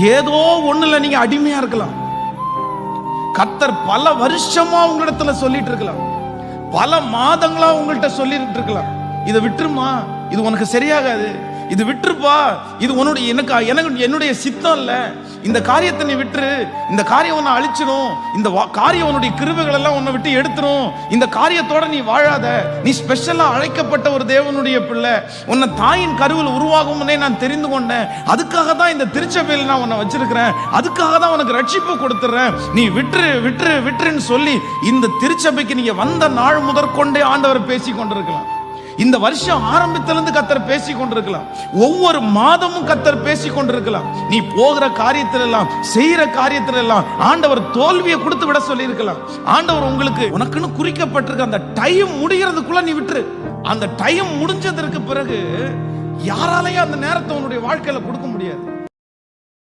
ஏதோ ஒண்ணுல நீங்க அடிமையா இருக்கலாம். கத்தர் பல வருஷமா உங்களிடத்துல சொல்லிட்டு இருக்கலாம். பல மாதங்களா உங்கள்கிட்ட சொல்லிட்டு இருக்கலாம். இதை விட்டுருமா? இது உனக்கு சரியாகாது. இது விட்டுருப்பா. இது உன்னுடைய எனக்கு எனக்கு என்னுடைய சித்தம் இல்லை. இந்த காரியத்தை நீ விட்டுரு. இந்த காரியம் உன்னை அழிச்சிடும் இந்த வா- காரியம் உன்னுடைய கிருவுகள் எல்லாம் உன்னை விட்டு எடுத்துரும். இந்த காரியத்தோட நீ வாழாத. நீ ஸ்பெஷலாக அழைக்கப்பட்ட ஒரு தேவனுடைய பிள்ளை. உன்னை தாயின் கருவில் உருவாகும்னே நான் தெரிந்து கொண்டேன். அதுக்காக தான் இந்த திருச்சபையில் நான் உன்னை வச்சிருக்கிறேன். அதுக்காக தான் உனக்கு ரட்சிப்பு கொடுத்துட்றேன் நீ விட்டுரு விட்டுரு விட்டுருன்னு சொல்லி இந்த திருச்சபைக்கு நீங்கள் வந்த நாள் முதற்கொண்டே ஆண்டவர் பேசி கொண்டிருக்கலாம் இந்த வருஷம் ஆரம்பத்திலிருந்து கத்தர் பேசி கொண்டிருக்கலாம் ஒவ்வொரு மாதமும் கத்தர் பேசி கொண்டிருக்கலாம் நீ போகிற காரியத்தில் எல்லாம் செய்யற காரியத்தில் எல்லாம் ஆண்டவர் தோல்வியை கொடுத்து விட சொல்லி இருக்கலாம் ஆண்டவர் உங்களுக்கு உனக்குன்னு குறிக்கப்பட்டிருக்க அந்த டைம் முடிகிறதுக்குள்ள நீ விட்டுரு. அந்த டைம் முடிஞ்சதற்கு பிறகு யாராலையும் அந்த நேரத்தை உன்னுடைய வாழ்க்கையில கொடுக்க முடியாது.